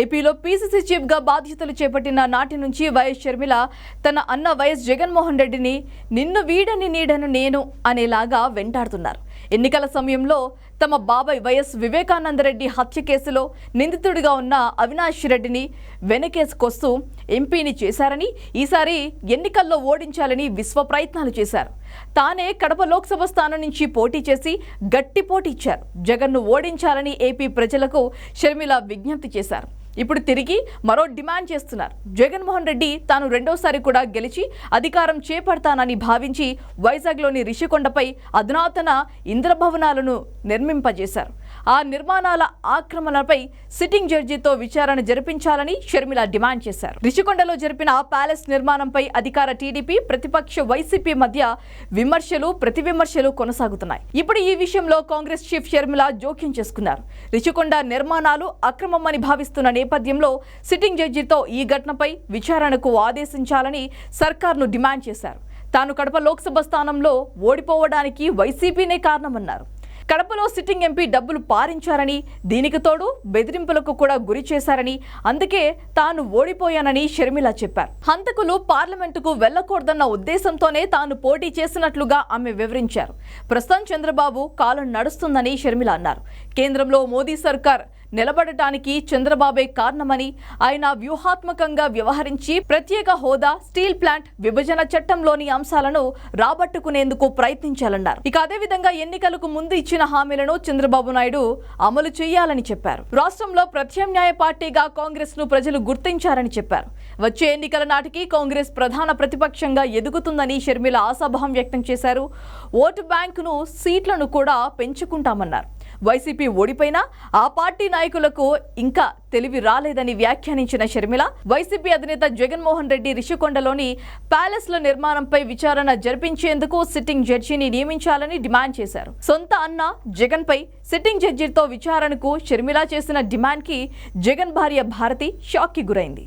ఏపీలో పీసీసీ చీఫ్గా బాధ్యతలు చేపట్టిన నాటి నుంచి వైఎస్ షర్మిల తన అన్న వైఎస్ జగన్మోహన్ రెడ్డిని నిన్ను వీడని నీడను నేను అనేలాగా వెంటాడుతున్నారు. ఎన్నికల సమయంలో తమ బాబాయ్ వైఎస్ వివేకానందరెడ్డి హత్య కేసులో నిందితుడిగా ఉన్న అవినాష్ రెడ్డిని వెనకేసుకొస్తూ ఎంపీని చేశారని ఈసారి ఎన్నికల్లో ఓడించాలని విశ్వ ప్రయత్నాలు చేశారు. తానే కడప లోక్సభ స్థానం నుంచి పోటీ చేసి గట్టి పోటీ ఇచ్చారు. జగన్ను ఓడించాలని ఏపీ ప్రజలకు షర్మిల విజ్ఞప్తి చేశారు. ఇప్పుడు తిరిగి మరో డిమాండ్ చేస్తున్నారు. జగన్మోహన్ రెడ్డి తాను రెండోసారి కూడా గెలిచి అధికారం చేపడతానని భావించి వైజాగ్లోని రిషికొండపై అధునాతన ఇంద్రభవనాలను నిర్మింపజేశారు. ఆ నిర్మాణాల ఆక్రమణపై సిట్టింగ్ జడ్జితో విచారణ జరిపించాలని షర్మిల డిమాండ్ చేశారు. రిషికొండలో జరిపిన ప్యాలెస్ నిర్మాణంపై అధికార టీడీపీ ప్రతిపక్ష వైసీపీ మధ్య విమర్శలు ప్రతి విమర్శలు కొనసాగుతున్నాయి. ఇప్పుడు ఈ విషయంలో కాంగ్రెస్ చీఫ్ షర్మిల జోక్యం చేసుకున్నారు. రిషికొండ నిర్మాణాలు అక్రమమని భావిస్తున్న నేపథ్యంలో సిట్టింగ్ జడ్జితో ఈ ఘటనపై విచారణకు ఆదేశించాలని సర్కార్ను డిమాండ్ చేశారు. తాను కడప లోక్సభ స్థానంలో ఓడిపోవడానికి వైసీపీనే కారణమన్నారు. కడపలో సిట్టింగ్ ఎంపీ డబ్బులు పారించారని దీనికి తోడు బెదిరింపులకు కూడా గురి చేశారని అందుకే తాను ఓడిపోయానని షర్మిల చెప్పారు. హంతకులు పార్లమెంటుకు వెళ్ళకూడదన్న ఉద్దేశంతోనే తాను పోటీ చేసినట్లుగా ఆమె వివరించారు. ప్రస్తుతం చంద్రబాబు కాలం నడుస్తుందని షర్మిల అన్నారు. కేంద్రంలో మోదీ సర్కార్ నిలబడటానికి చంద్రబాబే కారణమని ఆయన వ్యూహాత్మకంగా వ్యవహరించి ప్రత్యేక హోదా స్టీల్ ప్లాంట్ విభజన చట్టంలోని అంశాలను రాబట్టుకునేందుకు ప్రయత్నించాలన్నారు. ఇక అదేవిధంగా ఎన్నికలకు ముందు ఇచ్చిన హామీలను చంద్రబాబు నాయుడు అమలు చేయాలని చెప్పారు. రాష్ట్రంలో ప్రత్యామ్నాయ పార్టీగా కాంగ్రెస్ను ప్రజలు గుర్తించారని చెప్పారు. వచ్చే ఎన్నికల నాటికి కాంగ్రెస్ ప్రధాన ప్రతిపక్షంగా ఎదుగుతుందని షర్మిల ఆశాభావం వ్యక్తం చేశారు. ఓటు బ్యాంకును సీట్లను కూడా పెంచుకుంటామన్నారు. వైసీపీ ఓడిపోయినా ఆ పార్టీ నాయకులకు ఇంకా తెలివి రాలేదని వ్యాఖ్యానించిన షర్మిల వైసీపీ అధినేత జగన్మోహన్ రెడ్డి రిషికొండలోని ప్యాలెస్ల నిర్మాణంపై విచారణ జరిపించేందుకు సిట్టింగ్ జడ్జిని నియమించాలని డిమాండ్ చేశారు. సొంత అన్న జగన్ పై సిట్టింగ్ జడ్జితో విచారణకు షర్మిల చేసిన డిమాండ్కి జగన్ భార్య భారతి షాక్కి గురైంది.